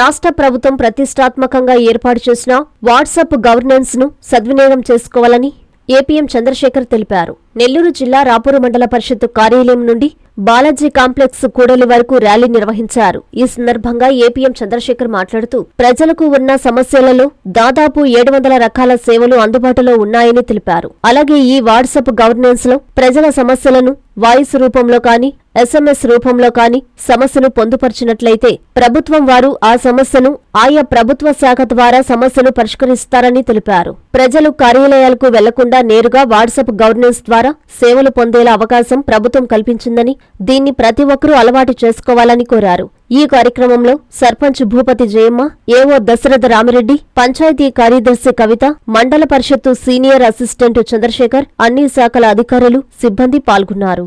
రాష్ట్ర ప్రభుత్వం ప్రతిష్టాత్మకంగా ఏర్పాటు చేసిన వాట్సాప్ గవర్నెన్స్ను సద్వినియోగం చేసుకోవాలని ఏపీఎం చంద్రశేఖర్ తెలిపారు. నెల్లూరు జిల్లా రాపూరు మండల పరిషత్ కార్యాలయం నుండి బాలాజీ కాంప్లెక్స్ కూడలి వరకు ర్యాలీ నిర్వహించారు. ఈ సందర్భంగా ఏపీఎం చంద్రశేఖర్ మాట్లాడుతూ ప్రజలకు ఉన్న సమస్యలలో దాదాపు ఏడు వందల రకాల సేవలు అందుబాటులో ఉన్నాయని తెలిపారు. అలాగే ఈ వాట్సాప్ గవర్నెన్స్లో ప్రజల సమస్యలను వాయిస్ రూపంలో కానీ ఎస్ఎంఎస్ రూపంలో కానీ సమస్యను పొందుపరిచినట్లయితే ప్రభుత్వం వారు ఆ సమస్యను ఆయా ప్రభుత్వ శాఖ ద్వారా సమస్యను పరిష్కరిస్తారని తెలిపారు. ప్రజలు కార్యాలయాలకు వెళ్ళకుండా నేరుగా వాట్సాప్ గవర్నెన్స్ ద్వారా సేవలు పొందేలా అవకాశం ప్రభుత్వం కల్పించిందని దీన్ని ప్రతి ఒక్కరూ అలవాటు చేసుకోవాలని కోరారు. ఈ కార్యక్రమంలో సర్పంచ్ భూపతి జయమ్మ ఏవో దశరథ రామిరెడ్డి పంచాయతీ కార్యదర్శి కవిత మండల పరిషత్తు సీనియర్ అసిస్టెంట్ చంద్రశేఖర్ అన్ని శాఖల అధికారులు సిబ్బంది పాల్గొన్నారు.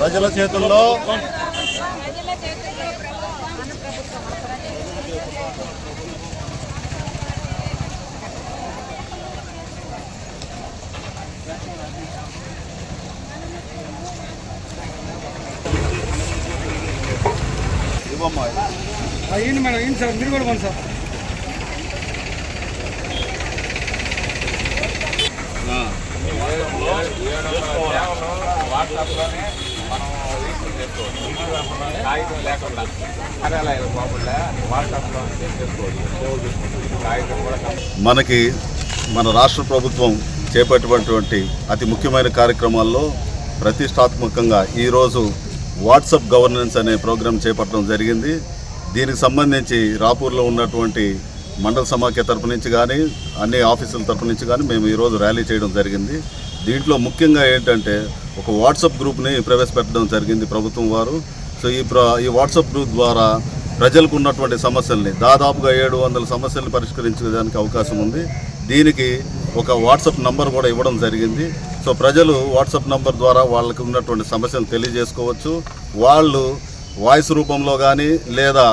ప్రజల చేతుల్లో అయ్యింది మేడం అయ్యింది సార్ మీరు కూడా పోండి సార్ వాట్సాప్లోనే మనం చేసుకోవచ్చు కాగితం లేకుండా వాట్సాప్లో చేసుకోవచ్చు కాగితం కూడా మనకి మన రాష్ట్ర ప్రభుత్వం చేపట్టినటువంటి అతి ముఖ్యమైన కార్యక్రమాల్లో ప్రతిష్టాత్మకంగా ఈరోజు వాట్సాప్ గవర్నెన్స్ అనే ప్రోగ్రాం చేపట్టడం జరిగింది. దీనికి సంబంధించి రాపూర్లో ఉన్నటువంటి మండల సమాఖ్య తరపు నుంచి కానీ అన్ని ఆఫీసుల తరపు నుంచి కానీ మేము ఈరోజు ర్యాలీ చేయడం జరిగింది. దీంట్లో ముఖ్యంగా ఏంటంటే ఒక వాట్సాప్ గ్రూప్ని ప్రవేశపెట్టడం జరిగింది ప్రభుత్వం వారు. సో ఈ ప్ర ఈ వాట్సాప్ గ్రూప్ ద్వారా ప్రజలకు ఉన్నటువంటి సమస్యల్ని దాదాపుగా ఏడు వందల సమస్యలను పరిష్కరించడానికి అవకాశం ఉంది. దీనికి ఒక వాట్సాప్ నంబర్ కూడా ఇవ్వడం జరిగింది. సో ప్రజలు వాట్సాప్ నంబర్ ద్వారా వాళ్ళకి ఉన్నటువంటి సమస్యలు తెలియజేసుకోవచ్చు. వాళ్ళు వాయిస్ రూపంలో కానీ లేదా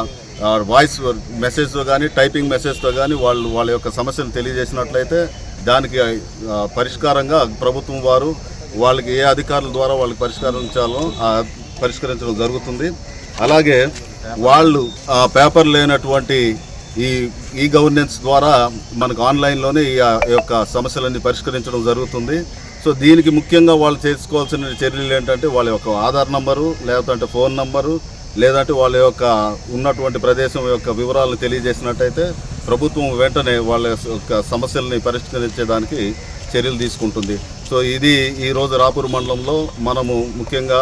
వాయిస్ మెసేజ్తో కానీ టైపింగ్ మెసేజ్తో కానీ వాళ్ళు వాళ్ళ యొక్క సమస్యలు తెలియజేసినట్లయితే దానికి పరిష్కారంగా ప్రభుత్వం వారు వాళ్ళకి ఏ అధికారుల ద్వారా వాళ్ళకి పరిష్కరించాలో పరిష్కరించడం జరుగుతుంది. అలాగే వాళ్ళు ఆ పేపర్ లేనటువంటి ఈ ఈ గవర్నెన్స్ ద్వారా మనకు ఆన్లైన్లోనే ఈ యొక్క సమస్యలన్నీ పరిష్కరించడం జరుగుతుంది. సో దీనికి ముఖ్యంగా వాళ్ళు చేసుకోవాల్సిన చర్యలు ఏంటంటే వాళ్ళ యొక్క ఆధార్ నంబరు లేదంటే ఫోన్ నంబరు లేదంటే వాళ్ళ యొక్క ఉన్నటువంటి ప్రదేశం యొక్క వివరాలను తెలియజేసినట్టయితే ప్రభుత్వం వెంటనే వాళ్ళ యొక్క సమస్యల్ని పరిష్కరించడానికి చర్యలు తీసుకుంటుంది. సో ఇది ఈరోజు రాపూర్ మండలంలో మనము ముఖ్యంగా